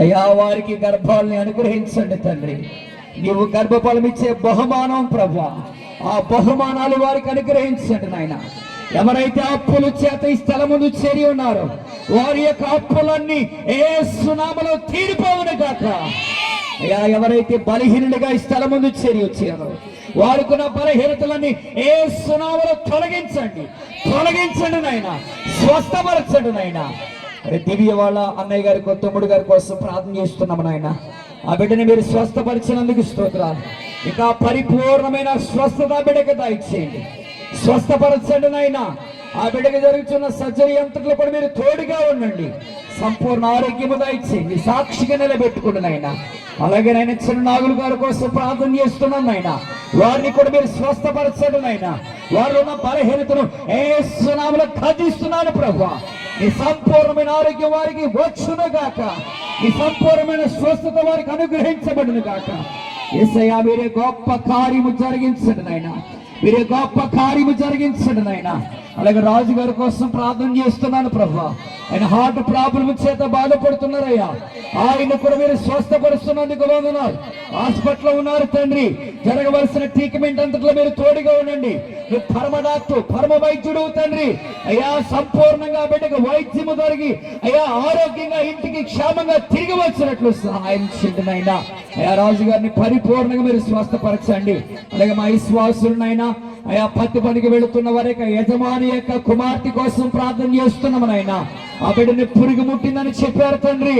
అయ్యా వారికి గర్భాలని అనుగ్రహించండి తండ్రి. నీవు గర్భఫలం ఇచ్చే బహుమానం ప్రభా. ఆ బహుమానాలు వారికి అనుగ్రహించండి నాయన. ఎవరైతే అప్పులు చేత ఈ స్థలమును చేరి ఉన్నారో వారి యొక్క అప్పులన్నీ ఏ సునామలో తీరిపోవును కాక అయ్యా ఎవరైతే బలహీనుడిగా ఈ స్థలం ముందు చేరి వచ్చారో వారికున్న బలహీనతలన్నీ ఏ సునామలో తొలగించండి. తొలగించండి నాయన. స్వస్థపరచండి నాయన. దివ్య వాళ్ళ అన్నయ్య గారి తమ్ముడు గారి కోసం ప్రార్థన చేస్తున్నాము నాయన. ఆ బిడ్డని మీరు స్వస్థపరిచినందుకు స్తోత్రాలు. ఇక పరిపూర్ణమైన స్వస్థత బిడ్డకి దయచేయండి. స్వస్థపరచండి నాయన. ఆ బిడ్డకి జరుగుతున్న సర్జరీ యంత్రంలో కూడా మీరు తోడుగా ఉండండి. సంపూర్ణ ఆరోగ్యము దయచేయండి. సాక్షిగా నిలబెట్టుకోండి నాయన. అలాగే నాయన చిన్న నాగులు గారి కోసం ప్రార్థన చేస్తున్నాను నాయన. వారిని కూడా మీరు స్వస్థపరచండి నాయన. వారిలో ఉన్న బలహీనతను ఏ సునాములు ఖజిస్తున్నాను ప్రభు ఈ సంపూర్ణమైన ఆరోగ్యం వారికి వచ్చును గాక. ఈ సంపూర్ణమైన స్వస్థత వారికి అనుగ్రహించబడును గాక. ఏసయ్యా మీరే గొప్ప కార్యము జరిగించండి నాయన. మీరే గొప్ప కార్యము జరిగించండి నాయన. అలాగే రాజుగారి కోసం ప్రార్థన చేస్తున్నాను ప్రభా. ఆయన హార్ట్ ప్రాబ్లం చేత బాధపడుతున్నారయ్యా. ఆయన కూడా మీరు స్వస్థపరుస్తున్నందుకు వందనాలు. హాస్పిటల్లో ఉన్నారు తండ్రి. జరగవలసిన ట్రీట్మెంట్ అంతట్లో మీరు తోడుగా ఉండండి. మీరు పరమ డాక్టర్ పరమ వైద్యుడు తండ్రి. అయ్యా సంపూర్ణంగా బిడ్డకు వైద్యము దొరికి అయ్యా ఆరోగ్యంగా ఇంటికి క్షేమంగా తిరిగి వచ్చినట్లు సహాయం చేయండి అయ్యా రాజు గారిని పరిపూర్ణంగా మీరు స్వస్థపరచండి. అలాగే మా విశ్వాసులనైనా అయా పత్తి పనికి వెళుతున్న వారి యొక్క యజమాని యొక్క కుమార్తె కోసం ప్రార్థన చేస్తున్నాము నాయన. ఆ బిడ్డని పురుగు ముట్టిందని చెప్పారు తండ్రి.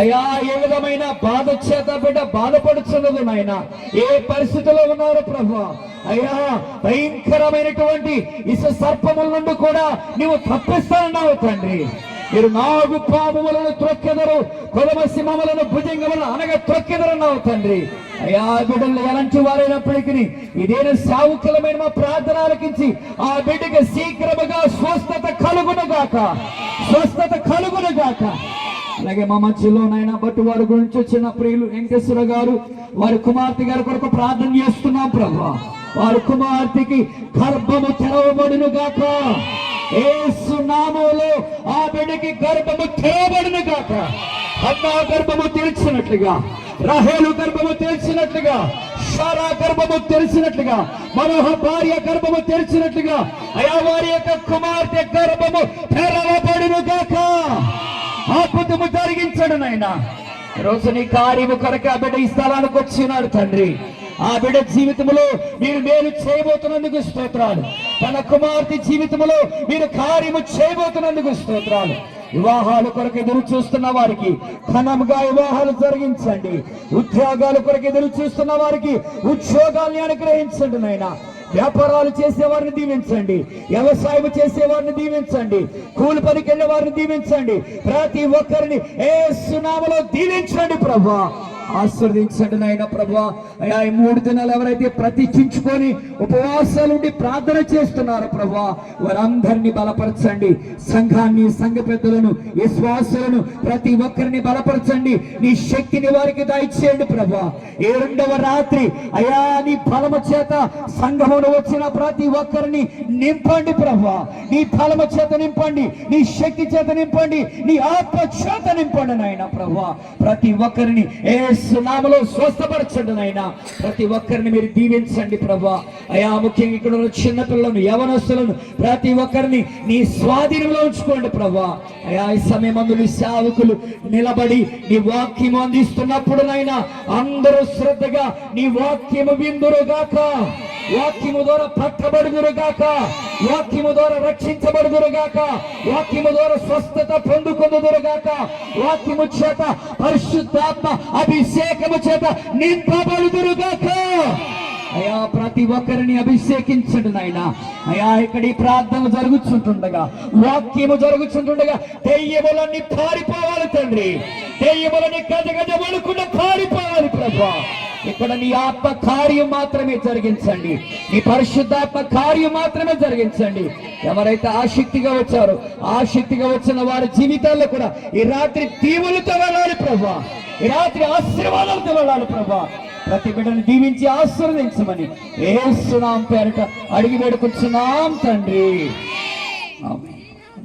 అయ్యా ఏ విధమైన బాధ చేత బిడ్డ బాధపడుతున్నది నాయన? ఏ పరిస్థితిలో ఉన్నారు ప్రభు? అయ్యా భయంకరమైనటువంటి ఇసు సర్పముల నుండి కూడా నీవు తప్పిస్తానన్నావు తండ్రి. మీరు నాగు పాపములను త్రొక్కెదరు కొలమ సింహములను భుజంగములను అనగ త్రొక్కెదరన్నావు తండ్రి. అయ్యా బిడ్డలు ఎలాంటి వారైనప్పటికీ ఇదేన సావుకులమైన మా ప్రార్థన ఆలకించి ఆ బిడ్డకి శీఘ్రముగా స్వస్థత కలుగునుగాక. స్వస్థత కలుగునుగాక. అలాగే మా మధ్యలోనైనా బట్టి వారి గురించి వచ్చిన ప్రియులు వెంకటేశ్వర గారు వారి కుమార్తె గారి కొరకు ప్రార్థన చేస్తున్నాం ప్రభా. వారి కుమార్తెకి గర్భము తెరవబడును గాక ఏసు ఆ బిడ్డకి గర్భము తెరవబడిన కాక అన్నా గర్భము తెరిచినట్లుగా. రహేలు గర్భము తెరిచినట్లుగా. సారా గర్భము తెరిచినట్లుగా. మనోహ భార్య గర్భము తెరిచినట్లుగా. అయా వారి యొక్క కుమార్తె గర్భము తెరవబడును గాక. అద్భుతము జరిగించడు నాయన. రోజు నీ కార్యము కొరకు ఆ బిడ్డ ఈ స్థలానికి వచ్చినాడు తండ్రి. ఆ బిడ్డ జీవితంలో మీరు మేలు చేయబోతున్నందుకు స్తోత్రాలు. తన కుమార్తె జీవితంలో మీరు కార్యము చేయబోతున్నందుకు స్తోత్రాలు. వివాహాల కొరకు ఎదురు చూస్తున్న వారికి ఘనంగా వివాహాలు జరిగించండి. ఉద్యోగాల కొరకు ఎదురు చూస్తున్న వారికి ఉద్యోగాల్ని అనుగ్రహించండి నాయన. వ్యాపారాలు చేసేవారిని దీవించండి. వ్యవసాయం చేసేవారిని దీవించండి. కూలి పనికి వెళ్ళే వారిని దీవించండి. ప్రతి ఒక్కరిని ఏ సునామలో దీవించండి ప్రభా. ఆశీర్దించండి నాయన ప్రభా అయ్యా ఈ మూడు దినాలు ఎవరైతే ప్రతిష్ఠించుకొని ఉపవాసాలుండి ప్రార్థన చేస్తున్నారో ప్రభా వారందరినీ బలపరచండి. సంఘాన్ని సంఘ పెద్దలను విశ్వాసులను ప్రతి ఒక్కరిని బలపరచండి. నీ శక్తిని వారికి దయచేయండి ప్రభా ఏ రెండవ రాత్రి అయా నీ బలము చేత సంఘమును వచ్చిన ప్రతి ఒక్కరిని నింపండి ప్రభా నీ బలము చేత నింపండి నీ శక్తి చేత నింపండి నీ ఆత్మ చేత నింపండి నాయన ప్రభా ప్రతి ఒక్కరిని ఏ సునామలో స్వస్థపరచండి నాయన. ప్రతి ఒక్కరిని మీరు దీవించండి ప్రభా. అయా ముఖ్యంగా ఇక్కడ ఉన్న చిన్నపిల్లలను యవనస్తులను ప్రతి ఒక్కరిని నీ స్వాధీనంలో ఉంచుకోండి ప్రభా. అయా ఈ సమయం అందులో సేవకులు నిలబడి నీ వాక్యము అందిస్తున్నప్పుడు నైనా అందరూ శ్రద్ధగా నీ వాక్యము విందురు గాక వాక్యము ద్వారా పట్టబడుదురుగాక. వాక్యము ద్వారా రక్షించబడుదురుగాక వాక్యము ద్వారా స్వస్థత పొందుకుందురుగాక వాక్యము చేత పరిశుద్ధాత్మ అభిషేకము చేత నింపబడుదురుగాక అయా ప్రతి ఒక్కరిని అభిషేకించండి నాయన. అయా ఇక్కడ ఈ ప్రార్థన జరుగుతుంటుండగా వాక్యము జరుగుతుంటుండగా దెయ్యములన్నీ పారిపోవాలి తండ్రి. దెయ్యములని గజ గజ పారిపో కావాలి ప్రభా. ఇక్కడ నీ ఆత్మ కార్యం మాత్రమే జరిగించండి. నీ పరిశుద్ధాత్మ కార్యం మాత్రమే జరిగించండి. ఎవరైతే ఆసక్తిగా వచ్చారో ఆసక్తిగా వచ్చిన వారి జీవితాల్లో కూడా ఈ రాత్రి దీవులతో వెళ్ళాలి ప్రభా. ఈ రాత్రి ఆశీర్వాదాలతో వెళ్ళాలి ప్రభా. ప్రతి బిడ్డను దీవించి ఆశీర్వదించమని ఏసునాం పేరట అడిగి వేడుకుంటున్నాం తండ్రి.